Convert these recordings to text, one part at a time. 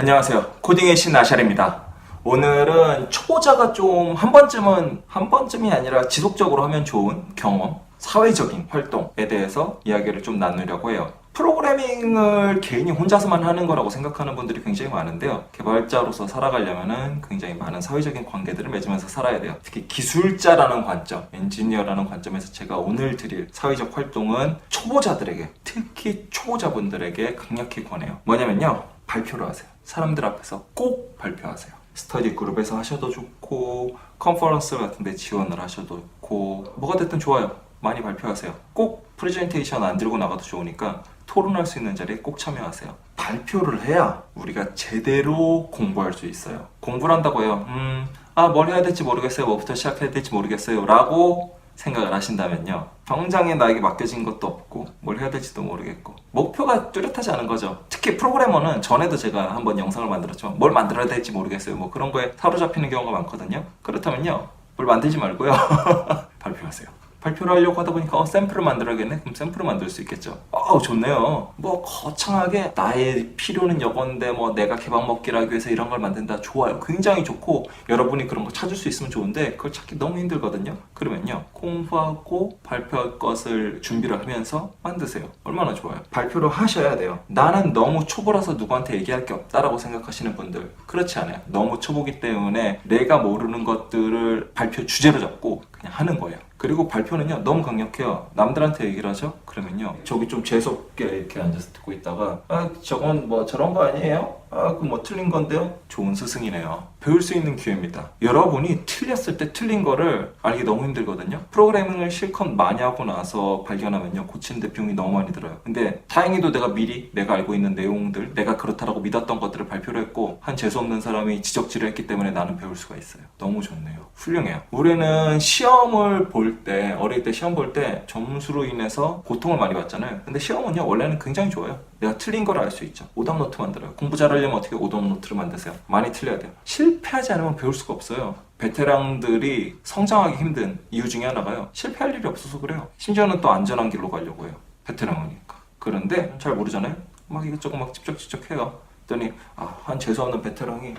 안녕하세요. 코딩의 신 아샬입니다. 오늘은 초보자가 좀 한 번쯤은 한 번쯤이 아니라 지속적으로 하면 좋은 경험, 사회적인 활동에 대해서 이야기를 좀 나누려고 해요. 프로그래밍을 개인이 혼자서만 하는 거라고 생각하는 분들이 굉장히 많은데요. 개발자로서 살아가려면은 굉장히 많은 사회적인 관계들을 맺으면서 살아야 돼요. 특히 기술자라는 관점, 엔지니어라는 관점에서 제가 오늘 드릴 사회적 활동은 초보자들에게, 특히 초보자분들에게 강력히 권해요. 뭐냐면요. 발표를 하세요. 사람들 앞에서 꼭 발표하세요. 스터디 그룹에서 하셔도 좋고 컨퍼런스 같은 데 지원을 하셔도 좋고 뭐가 됐든 좋아요. 많이 발표하세요. 꼭 프레젠테이션 안 들고 나가도 좋으니까 토론할 수 있는 자리에 꼭 참여하세요. 발표를 해야 우리가 제대로 공부할 수 있어요. 공부를 한다고 해요. 음, 아, 뭘 해야 될지 모르겠어요. 뭐부터 시작해야 될지 모르겠어요. 라고 생각을 하신다면요. 당장에 나에게 맡겨진 것도 없고, 뭘 해야 될지도 모르겠고, 목표가 뚜렷하지 않은 거죠. 특히 프로그래머는 전에도 제가 한번 영상을 만들었지만, 뭘 만들어야 될지 모르겠어요. 뭐 그런 거에 사로잡히는 경우가 많거든요. 그렇다면요. 뭘 만들지 말고요. 발표하세요. 발표를 하려고 하다 보니까 어, 샘플을 만들어야겠네? 그럼 샘플을 만들 수 있겠죠. 어 좋네요. 뭐 거창하게 나의 필요는 이건데 뭐 내가 개방 먹기를 하기 위해서 이런 걸 만든다. 좋아요. 굉장히 좋고 여러분이 그런 거 찾을 수 있으면 좋은데 그걸 찾기 너무 힘들거든요. 그러면요. 공부하고 발표할 것을 준비를 하면서 만드세요. 얼마나 좋아요. 발표를 하셔야 돼요. 나는 너무 초보라서 누구한테 얘기할 게 없다라고 생각하시는 분들 그렇지 않아요. 너무 초보기 때문에 내가 모르는 것들을 발표 주제로 잡고 그냥 하는 거예요. 그리고 발표는요 너무 강력해요. 남들한테 얘기를 하죠. 그러면요 저기 좀 재수없게 이렇게 앉아서 듣고 있다가 아 저건 뭐 저런 거 아니에요? 아그뭐 틀린 건데요? 좋은 스승이네요. 배울 수 있는 기회입니다. 여러분이 틀렸을 때 틀린 거를 알기 너무 힘들거든요. 프로그래밍을 실컷 많이 하고 나서 발견하면요 고치는데 비용이 너무 많이 들어요. 근데 다행히도 내가 미리 내가 알고 있는 내용들 내가 그렇다라고 믿었던 것들을 발표를 했고 한 재수없는 사람이 지적질을 했기 때문에 나는 배울 수가 있어요. 너무 좋네요. 훌륭해요. 우리는 시험을 볼때 어릴 때 시험 볼 때 점수로 인해서 고통을 많이 받잖아요. 근데 시험은요 원래는 굉장히 좋아요. 내가 틀린 걸 알 수 있죠. 오답 노트 만들어요. 공부 잘하려면 어떻게 오답 노트를 만드세요? 많이 틀려야 돼요. 실패하지 않으면 배울 수가 없어요. 베테랑들이 성장하기 힘든 이유 중에 하나가요. 실패할 일이 없어서 그래요. 심지어는 또 안전한 길로 가려고 해요. 베테랑이니까. 그런데 잘 모르잖아요. 막 이것저것 막 찝쩍찝쩍 해요. 그랬더니 아, 한 재수없는 베테랑이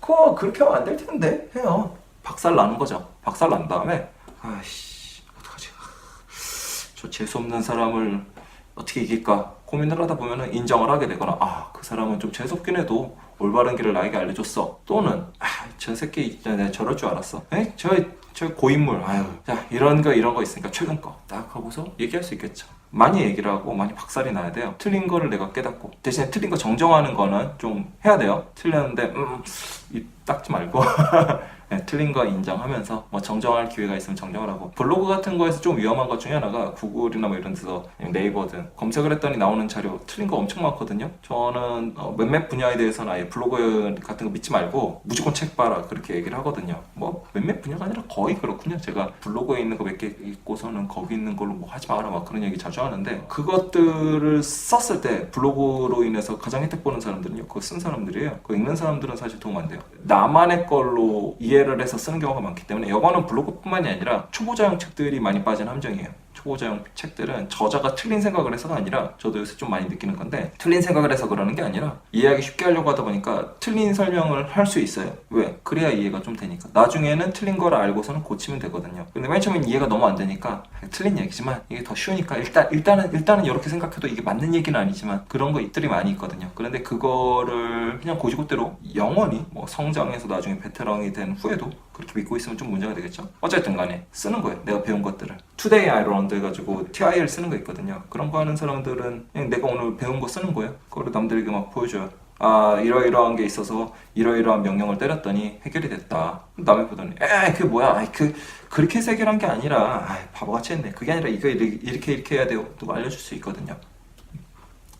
그거 그렇게 하면 안 될 텐데 해요. 박살 나는 거죠. 박살 난 다음에 아이씨 어떡하지? 저 재수 없는 사람을 어떻게 이길까 고민을 하다 보면은 인정을 하게 되거나 아 그 사람은 좀 재수 없긴 해도 올바른 길을 나에게 알려줬어. 또는 아저 새끼 진짜 내가 저럴 줄 알았어. 에? 저, 저 고인물 아유 자 이런 거 이런 거 있으니까 최근 거 딱 하고서 얘기할 수 있겠죠. 많이 얘기를 하고 많이 박살이 나야 돼요. 틀린 거를 내가 깨닫고. 대신에 틀린 거 정정하는 거는 좀 해야 돼요. 틀렸는데 음 입 닦지 말고 네, 틀린 거 인정하면서 뭐 정정할 기회가 있으면 정정을 하고. 블로그 같은 거에서 좀 위험한 것 중에 하나가 구글이나 뭐 이런 데서 네이버든 검색을 했더니 나오는 자료 틀린 거 엄청 많거든요. 저는 어, 몇몇 분야에 대해서는 아예 블로그 같은 거 믿지 말고 무조건 책 봐라 그렇게 얘기를 하거든요. 뭐 몇몇 분야가 아니라 거의 그렇군요. 제가 블로그에 있는 거 몇개 읽고서는 거기 있는 걸로 뭐 하지 마라 막 그런 얘기 자주 하는데 그것들을 썼을 때 블로그로 인해서 가장 혜택 보는 사람들은요 그거 쓴 사람들이에요. 그거 읽는 사람들은 사실 도움 안 돼요. 나만의 걸로 이해 를 해서 쓰는 경우가 많기 때문에 이거는 블로그뿐만이 아니라 초보자용 책들이 많이 빠진 함정이에요. 초보자용 책들은 저자가 틀린 생각을 해서가 아니라 저도 요새 좀 많이 느끼는 건데 틀린 생각을 해서 그러는 게 아니라 이해하기 쉽게 하려고 하다 보니까 틀린 설명을 할 수 있어요. 왜? 그래야 이해가 좀 되니까. 나중에는 틀린 걸 알고서는 고치면 되거든요. 근데 맨 처음엔 이해가 너무 안 되니까 틀린 얘기지만 이게 더 쉬우니까 일단 일단은 일단은 이렇게 생각해도 이게 맞는 얘기는 아니지만 그런 것들이 많이 있거든요. 그런데 그거를 그냥 고지고대로 영원히 뭐 성장해서 나중에 베테랑이 된 후에도 그렇게 믿고 있으면 좀 문제가 되겠죠? 어쨌든 간에 쓰는 거예요. 내가 배운 것들을. Today I learned 해가지고 TIL 쓰는 거 있거든요. 그런 거 하는 사람들은 그냥 내가 오늘 배운 거 쓰는 거예요. 그거를 남들에게 막 보여줘요. 아 이러이러한 게 있어서 이러이러한 명령을 때렸더니 해결이 됐다. 남이 보더니 에이 그 뭐야? 아이 그 그렇게 해결한 게 아니라 아이 바보같이 했네. 그게 아니라 이거 이렇게 이렇게, 해야 돼요. 누가 알려줄 수 있거든요.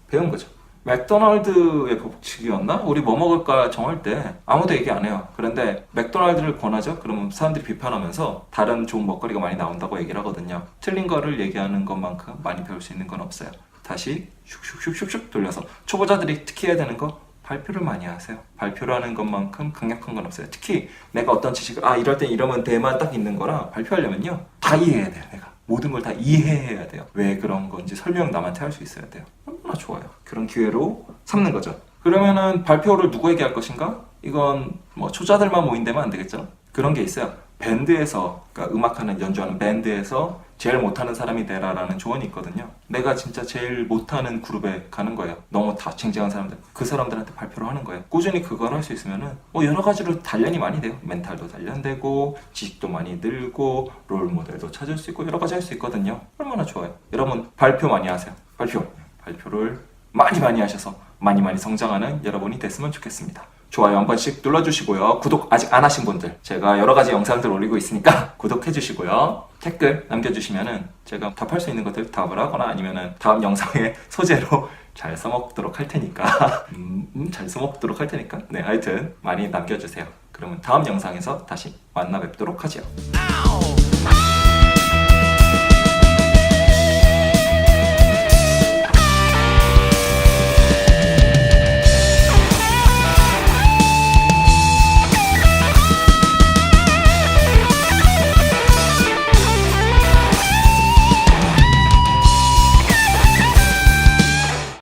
배운 거죠. 맥도날드의 법칙이었나? 우리 뭐 먹을까 정할 때 아무도 얘기 안 해요. 그런데 맥도날드를 권하죠? 그러면 사람들이 비판하면서 다른 좋은 먹거리가 많이 나온다고 얘기를 하거든요. 틀린 거를 얘기하는 것만큼 많이 배울 수 있는 건 없어요. 다시 슉슉슉슉슉 돌려서 초보자들이 특히 해야 되는 거 발표를 많이 하세요. 발표를 하는 것만큼 강력한 건 없어요. 특히 내가 어떤 지식을 아 이럴 땐 이러면 돼만 딱 있는 거라 발표하려면요 다 이해해야 돼요. 내가 모든 걸 다 이해해야 돼요. 왜 그런 건지 설명 남한테 할 수 있어야 돼요. 얼마나 좋아요. 그런 기회로 삼는 거죠. 그러면은 발표를 누구에게 할 것인가? 이건 뭐 초자들만 모인다면 안 되겠죠? 그런 게 있어요. 밴드에서 그러니까 음악하는 연주하는 밴드에서 제일 못하는 사람이 되라라는 조언이 있거든요. 내가 진짜 제일 못하는 그룹에 가는 거예요. 너무 다 쟁쟁한 사람들 그 사람들한테 발표를 하는 거예요. 꾸준히 그걸 할 수 있으면은 뭐 여러 가지로 단련이 많이 돼요. 멘탈도 단련되고 지식도 많이 늘고 롤 모델도 찾을 수 있고 여러 가지 할 수 있거든요. 얼마나 좋아요. 여러분 발표 많이 하세요. 발표 발표를 많이 많이 하셔서 많이 많이 성장하는 여러분이 됐으면 좋겠습니다. 좋아요 한 번씩 눌러주시고요. 구독 아직 안 하신 분들 제가 여러 가지 영상들 올리고 있으니까 구독해 주시고요. 댓글 남겨주시면은 제가 답할 수 있는 것들 답을 하거나 아니면은 다음 영상의 소재로 잘 써먹도록 할 테니까 음, 음, 잘 써먹도록 할 테니까 네 하여튼 많이 남겨주세요. 그러면 다음 영상에서 다시 만나 뵙도록 하죠.